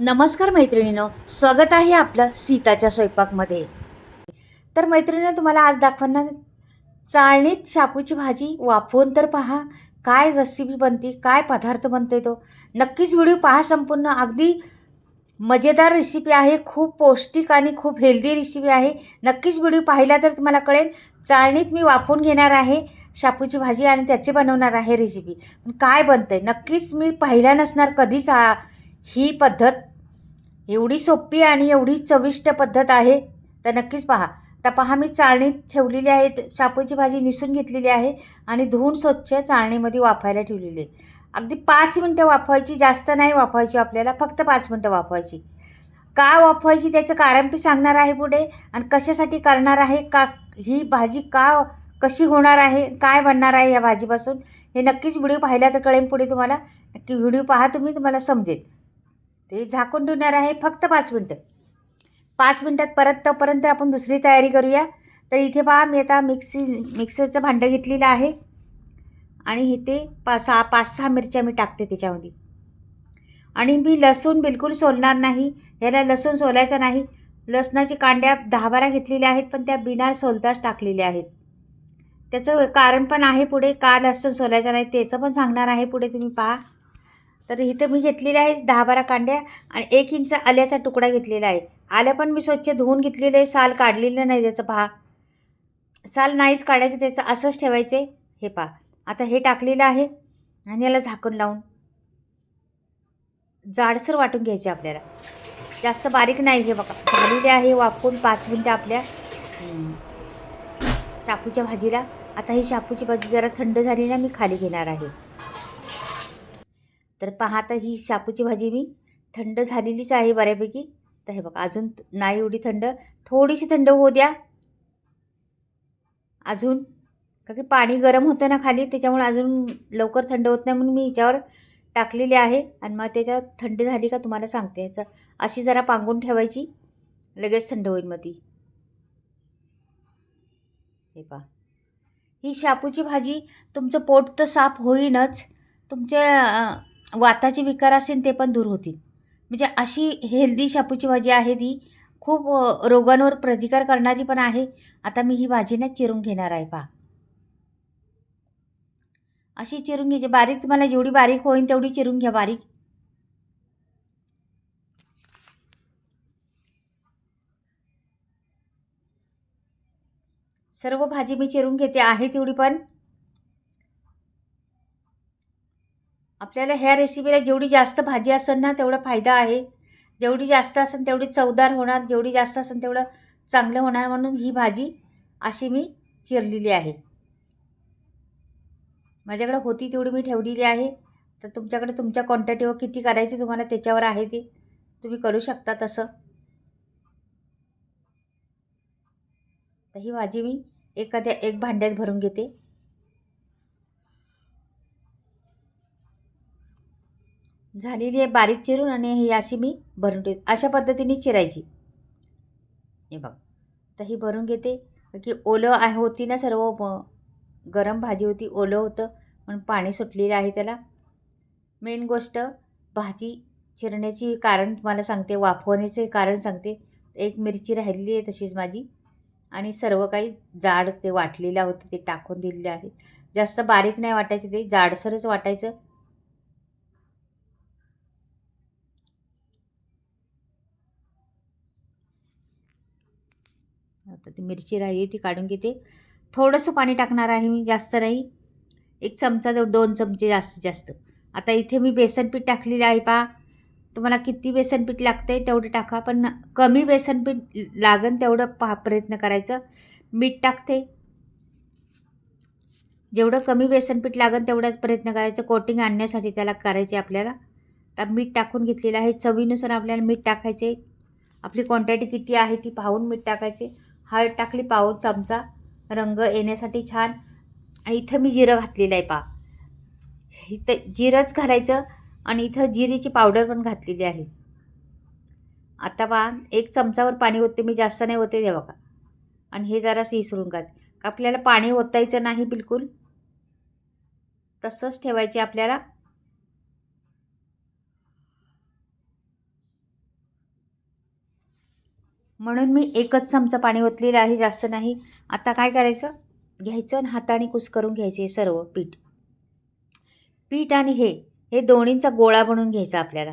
नमस्कार मैत्रिणीनो स्वागत आहे आपलं सीताच्या स्वयंपाकमध्ये. तर मैत्रिणीनं तुम्हाला आज दाखवणार चाळणीत शापूची भाजी वाफवून तर पहा काय रेसिपी बनते काय पदार्थ बनते तो. नक्कीच व्हिडिओ पहा संपूर्ण. अगदी मजेदार रेसिपी आहे खूप पौष्टिक आणि खूप हेल्दी रेसिपी आहे. नक्कीच व्हिडिओ पाहिला तर तुम्हाला कळेल चाळणीत मी वाफवून घेणार आहे शापूची भाजी आणि त्याचे बनवणार आहे रेसिपी पण काय बनतं नक्कीच मी पाहिला नसणार कधीच ही पद्धत एवढी सोपी आणि एवढी चविष्ट पद्धत आहे तर नक्कीच पहा. आता पहा मी चाळणीत ठेवलेली आहे शापूची भाजी निसून घेतलेली आहे आणि धुवून स्वच्छ चाळणीमध्ये वाफायला ठेवलेली आहे. अगदी पाच मिनटं वाफवायची जास्त नाही वाफवायची आपल्याला फक्त पाच मिनटं वाफवायची. का वाफवायची त्याचं कारण मी सांगणार आहे पुढे आणि कशासाठी करणार आहे का ही भाजी का कशी होणार आहे काय बनणार आहे या भाजीपासून हे नक्कीच व्हिडिओ पाहिला तर कळेल पुढे तुम्हाला. नक्की व्हिडिओ पहा तुम्ही तुम्हाला समजेल. ते झाकून ठेवणार आहे फक्त पाच मिनटं. पाच मिनटात परत तोपर्यंत आपण दुसरी तयारी करूया. तर इथे पहा मी आता मिक्सी मिक्सरचं भांडं घेतलेलं आहे. आणि इथे पा सहा पाच सहा मिरच्या मी टाकते त्याच्यामध्ये. आणि मी लसूण बिलकुल सोलणार नाही. ह्याला लसूण सोलायचं नाही. लसणाची कांड्या दहा बारा घेतलेल्या आहेत पण त्या बिना सोलताच टाकलेल्या आहेत. त्याचं कारण पण आहे पुढे. का लसूण सोलायचं नाही त्याचं पण सांगणार आहे पुढे तुम्ही पहा. तर इथं मी घेतलेले आहे दहा बारा कांड्या आणि एक इंच आल्याचा तुकडा घेतलेला आहे. आल्या पण मी स्वच्छ धुवून घेतलेलं आहे. साल काढलेलं नाही त्याचं पहा. साल नाहीच काढायचं त्याचं असंच ठेवायचे हे पहा. आता हे टाकलेलं आहे आणि याला झाकण लावून जाडसर वाटून घ्यायचे आपल्याला. जास्त बारीक नाही हे बघा. झालेले आहे वाफवून पाच मिनटं आपल्या. शापूच्या भाजीला. आता ही शापूची भाजी जरा थंड झाली ना मी खाली घेणार आहे. तर पहा आता ही शापूची भाजी मी थंड झालेलीच आहे बऱ्यापैकी. तर हे बघा अजून नाही एवढी थंड. थोडीशी थंड होऊ द्या. अजून का की पाणी गरम होतं ना खाली त्याच्यामुळे अजून लवकर थंड होत नाही म्हणून मी हिच्यावर टाकलेली आहे. आणि मग त्याच्यात थंड झाली का तुम्हाला सांगते. याचं अशी जरा पांगून ठेवायची. लगेच थंड होईल मग ती. हे पहा. ही शापूची भाजी तुमचं पोट तर साफ होईनच. तुमच्या वाताचे विकार असेल ते पण दूर होतील. म्हणजे अशी हेल्दी शापूची भाजी आहे ती. खूप रोगांवर प्रतिकार करणारी पण आहे. आता मी ही भाजी ना चिरून घेणार आहे पहा. अशी चिरून घ्यायची. बारीक तुम्हाला जेवढी बारीक होईल तेवढी चिरून घ्या बारीक. सर्व भाजी मी चिरून घेते आहे तेवढी पण. आपल्याला ह्या रेसिपीला जेवढी जास्त भाजी असेल ना तेवढा फायदा आहे. जेवढी जास्त असेल तेवढी चवदार होणार. जेवढी जास्त असेल तेवढं चांगलं होणार म्हणून ही भाजी अशी मी चिरलेली आहे. माझ्याकडे होती तेवढी मी ठेवलेली आहे. तर तुमच्याकडे तुमच्या क्वांटिटीवर किती करायची तुम्हाला त्याच्यावर आहे ते तुम्ही करू शकता तसं. तर ही भाजी मी एखाद्या एक भांड्यात भरून घेते. झालेली आहे बारीक चिरून आणि ही अशी मी भरून ठेवते. अशा पद्धतीने चिरायची. हे बघ. तर ही भरून घेते. की ओलं आहे होती ना सर्व गरम भाजी होती ओलं होतं. म्हणून पाणी सुटलेलं आहे त्याला. मेन गोष्ट भाजी चिरण्याची कारण तुम्हाला सांगते वाफवण्याचे कारण सांगते. एक मिरची राहिलेली आहे तशीच माझी. आणि सर्व काही जाड ते वाटलेलं होतं ते टाकून दिलेलं आहे. जास्त बारीक नाही वाटायचं ते जाडसरच वाटायचं आता ती मिरची राहिली ती काढून घेते. थोडंसं पाणी टाकणार आहे मी जास्त नाही. एक चमचा दोन चमचे जास्तीत जास्त. आता इथे मी बेसनपीठ टाकलेलं आहे पा तुम्हाला किती बेसनपीठ लागतं आहे तेवढं टाका पण कमी बेसनपीठ लागन तेवढं पा प्रयत्न करायचं. मीठ टाकते. जेवढं कमी बेसनपीठ लागन तेवढाच प्रयत्न करायचं कोटिंग आणण्यासाठी त्याला करायचे आपल्याला. आता मीठ टाकून घेतलेलं आहे चवीनुसार आपल्याला मीठ टाकायचे. आपली क्वांटिटी किती आहे ती पाहून मीठ टाकायचे. हळद टाकली पाऊन चमचा रंग येण्यासाठी छान. आणि इथं मी जिरं घातलेलं आहे पा. इथं जिरंच घालायचं आणि इथं जिरीची पावडर पण घातलेली आहे. आता पा एक चमचावर पाणी होते मी जास्त नाही होते ते का आणि हे जरासं इसरून का आपल्याला पाणी ओतायचं नाही बिलकुल. तसंच ठेवायचे आपल्याला. म्हणून मी एकच चमचा पाणी ओतलेलं आहे जास्त नाही. आता काय करायचं? घ्यायचं आणि हाताने कुस करून घ्यायचे हे सर्व पीठ. पीठ आणि हे हे दोन्हींचा गोळा बनवून घ्यायचा आपल्याला.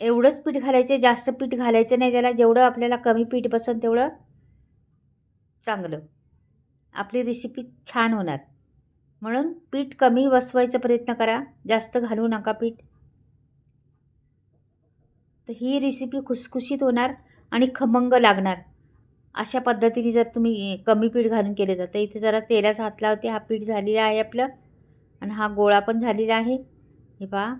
एवढंच पीठ घालायचं जास्त पीठ घालायचं नाही त्याला. जेवढं आपल्याला कमी पीठ बसन तेवढं चांगलं. आपली रेसिपी छान होणार. म्हणून पीठ कमी बसवायचा प्रयत्न करा. जास्त घालू नका पीठ. तर ही रेसिपी खुसखुशीत होणार. आणि खमंग लागणार. अशा पद्धतीने जर तुम्ही कमी पीठ घालून केले तर. इथे जरा तेलाचा हात लावते. हा पीठ झालेला आहे आपलं. आणि हा गोळा पण झालेला आहे. हे पहा.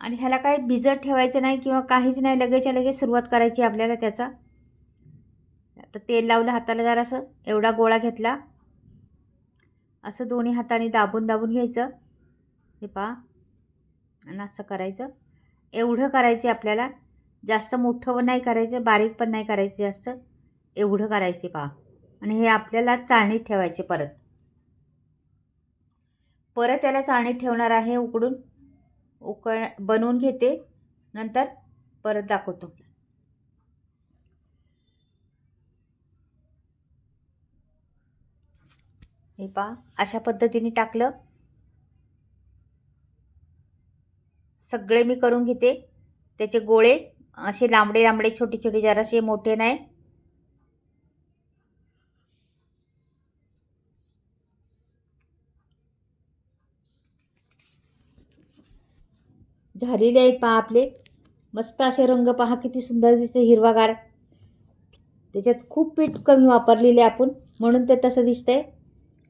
आणि ह्याला काही भिजत ठेवायचं नाही किंवा काहीच नाही. लगेचच्या लगेच सुरुवात करायची आपल्याला त्याचा. तर तेल लावलं हाताला जरासं. एवढा गोळा घेतला. असं दोन्ही हाताने दाबून दाबून घ्यायचं. हे पहा. आणि असं करायचं. एवढं करायचे आपल्याला. जास्त मोठं पण नाही करायचं बारीक पण नाही करायचं जास्त. एवढं करायचे पहा. आणि हे आपल्याला चाळणीत ठेवायचे परत. परत त्याला चाळणीत ठेवणार आहे उकडून. उकळ बनवून घेते. नंतर परत दाखवतो. हे पहा अशा पद्धतीने टाकलं. सगळे मी करून घेते. त्याचे गोळे असे लांबडे लांबडे छोटे छोटे जरासे मोठे नाही. झालेले आहेत पहा आपले. मस्त असे रंग पहा किती सुंदर दिसते हिरवागार. त्याच्यात खूप पीठ कमी वापरलेले आपण म्हणून ते तसं दिसतंय.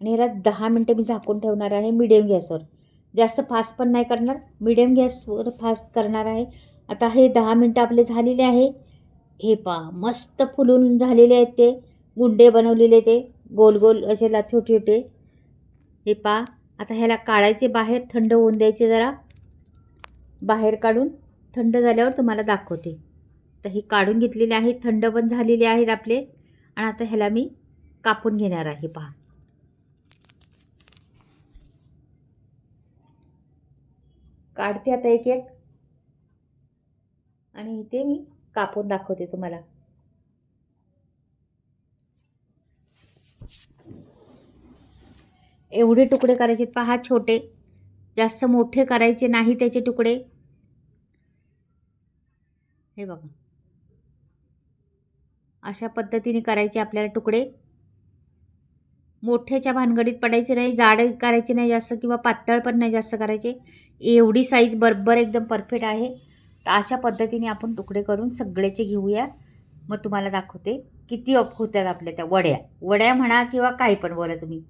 आणि ह्याला दहा मिनटं मी झाकून ठेवणार आहे मिडियम गॅसवर. जास्त फास्ट पण नाही करणार. मिडियम गॅसवर फास्ट करणार आहे. आता हे दहा मिनटं आपले झालेले आहे. हे पहा मस्त फुलून झालेले आहेत ते. गुंडे बनवलेले ते. गोल गोल असे ला छोटे छोटे. हे पहा आता ह्याला काढायचे बाहेर थंड होऊन द्यायचे जरा. बाहेर काढून थंड झाल्यावर तुम्हाला दाखवते. तर हे काढून घेतलेले आहे थंड पण झालेले आहेत आपले. आणि आता ह्याला मी कापून घेणार आहे पहा. काढते आता एक एक. आणि इथे मी कापून दाखवते तुम्हाला. एवढे तुकडे करायचे पहा छोटे. जास्त मोठे करायचे नाही त्याचे तुकडे. हे बघा. अशा पद्धतीने करायचे आपल्याला तुकडे. मोठ्याच्या भानगडीत पडायचे नाही जाड करायचे नाही जास्त किंवा पातळ पण नाही जास्त करायचे. एवढी साईज बरोबर एकदम परफेक्ट आहे. तर अशा पद्धतीने आपण तुकडे करून सगळ्याचे घेऊया. मग तुम्हाला दाखवते किती अप होतात आपल्या त्या वड्या. वड्या म्हणा किंवा काही पण बोला तुम्ही.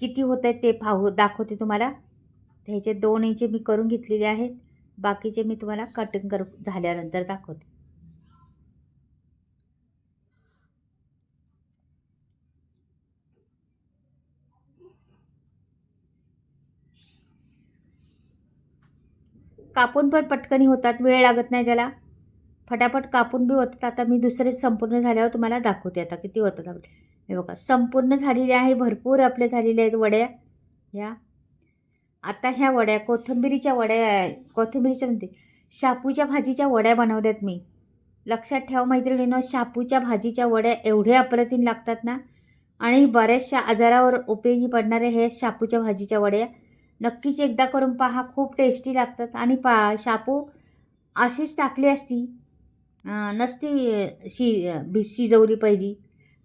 किती होत आहेत ते पाहू दाखवते तुम्हाला. तर ह्याचे दोन इंचे मी करून घेतलेले आहेत. बाकीचे मी तुम्हाला कटिंग कर झाल्यानंतर दाखवते. कापून पण पटकनी होतात वेळ लागत नाही त्याला. फटाफट कापून बी होतात. आता मी दुसरे संपूर्ण झाल्यावर तुम्हाला दाखवते आता किती होतात. आपले हे बघा संपूर्ण झालेले आहे भरपूर आपले झालेले आहेत वड्या. या. आता ह्या वड्या कोथिंबिरीच्या वड्या कोथिंबिरीच्या म्हणते शापूच्या भाजीच्या वड्या बनवल्यात मी. लक्षात ठेवा मैत्रिणीनं शापूच्या भाजीच्या वड्या एवढ्या अप्रतिम लागतात ना. आणि बऱ्याचशा आजारावर उपयोगी पडणाऱ्या हे शापूच्या भाजीच्या वड्या. नक्कीच एकदा करून पहा खूप टेस्टी लागतात. आणि पा शापू अशीच टाकली असती नसती शि भि शिजवली पहिली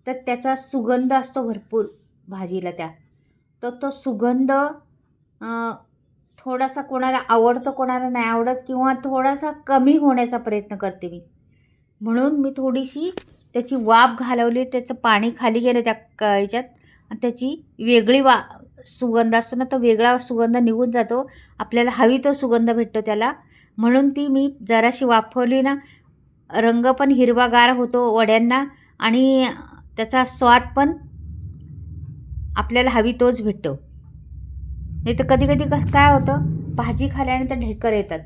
तर त्याचा सुगंध असतो भरपूर भाजीला त्या. तर तो सुगंध थोडासा कोणाला आवडतो कोणाला नाही आवडत किंवा थोडासा कमी होण्याचा प्रयत्न करते मी. म्हणून मी थोडीशी त्याची वाफ घालवली त्याचं पाणी खाली गेलं त्या क याच्यात आणि त्याची वेगळी वा सुगंध असतो ना तो वेगळा सुगंध निघून जातो. आपल्याला हवी तो सुगंध भेटतो त्याला. म्हणून ती मी जराशी वाफवली ना रंग पण हिरवागार होतो वड्यांना आणि त्याचा स्वाद पण आपल्याला हवी तोच भेटतो. नाही तर कधी कधी काय होतं भाजी खाल्यानंतर ढेकर येतात.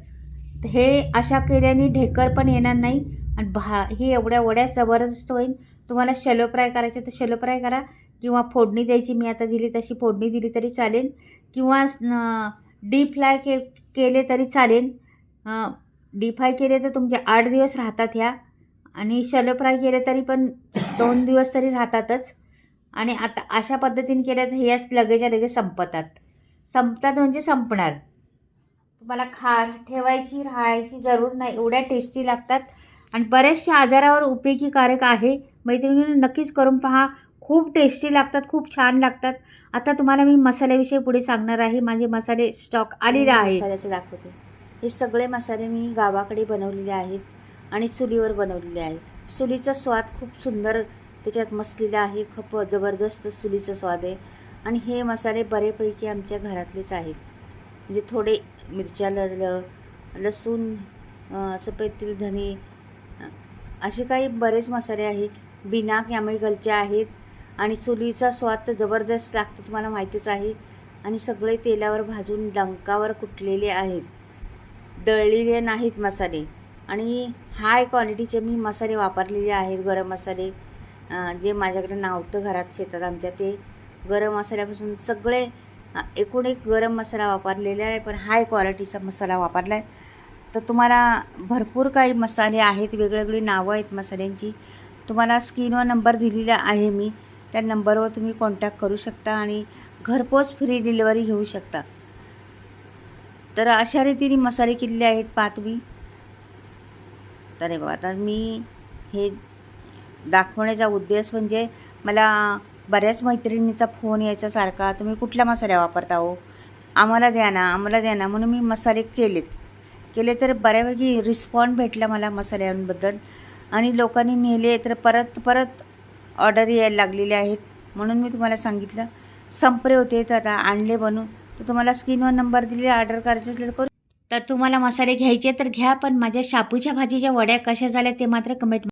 तर हे अशा केल्याने ढेकर पण येणार नाही आणि भा ही एवढ्या वड्या जबरदस्त होईल तुम्हाला शेलो फ्राय करायचे तर शेलो फ्राय करा. किंवा फोडणी द्यायची मी आता दिली तशी फोडणी दिली तरी चालेल. किंवा डीप फ्राय के केले तरी चालेल. डीप फ्राय केले तर तुमचे आठ दिवस राहतात ह्या आणि शलो फ्राय केले तरी पण दोन दिवस तरी राहतातच. आणि आता अशा पद्धतीने केल्या तर ह्याच लगेच्या लगेच संपतात. संपतात म्हणजे संपणार. तुम्हाला खा ठेवायची राहायची जरूर नाही. एवढ्या टेस्टी लागतात. आणि बऱ्याचशा आजारावर उपयोगी कारक आहे. मैत्रिणीने नक्कीच करून पहा. खूप टेस्टी लागतात खूप छान लागतात. आता तुम्हाला मी मसाल्याविषयी पुढे सांगणार आहे. माझे मसाले स्टॉक आलेले आहे मसाल्याचे दाखवते. हे सगळे मसाले मी गावाकडे बनवलेले आहेत आणि चुलीवर बनवलेले आहे चुलीचा स्वाद खूप सुंदर त्याच्यात मसलेला आहे. खूप जबरदस्त चुलीचा स्वाद आहे. आणि हे मसाले बरेपैकी आमच्या घरातलेच आहेत. म्हणजे थोडे मिरच्या ल लसूण सफेद तिल धणे असे काही बरेच मसाले आहेत. बिना केमिकलचे आहेत. आणि चुलीचा स्वाद तर जबरदस्त लागतो तुम्हाला माहितीच आहे. आणि सगळे तेलावर भाजून डंकावर कुटलेले आहेत. दळलेले नाहीत मसाले. आणि हाय क्वालिटीचे मी मसाले वापरलेले आहेत गरम मसाले. जे माझ्याकडे नव्हतं घरात शेतात आमच्या ते गरम मसाल्यापासून सगळे एकूण एक गरम मसाला वापरलेला आहे पण हाय क्वालिटीचा मसाला वापरला आहे. तर तुम्हाला भरपूर काही मसाले आहेत वेगवेगळी नावं आहेत मसाल्यांची. तुम्हाला स्क्रीनवर नंबर दिलेला आहे मी. त्या नंबरवर तुम्ही कॉन्टॅक्ट करू शकता आणि घरपोच फ्री डिलिव्हरी घेऊ शकता. तर अशा रीतीने मसाले किल्ले आहेत पहा तुम्ही तर बघा आता मी हे दाखवण्याचा उद्देश म्हणजे मला बऱ्याच मैत्रिणीचा फोन यायचा सारखा तुम्ही कुठल्या मसाल्या वापरता हो? आम्हाला द्या ना आम्हाला द्या ना म्हणून मी मसाले केलेत. केले तर बऱ्यापैकी रिस्पॉन्ड भेटला मला मसाल्यांबद्दल. आणि लोकांनी नेले तर परत परत ऑर्डर यायला लागलेले आहेत. म्हणून मी तुम्हाला सांगितलं संपरे होते तर आता आणले बनवून तर तुम्हाला स्क्रीनवर नंबर दिले ऑर्डर करायचे असले तर करू. तर तुम्हाला मसाले घ्यायचे तर घ्या पण माझ्या शापूच्या भाजीच्या वड्या कशा झाल्या ते मात्र कमेंट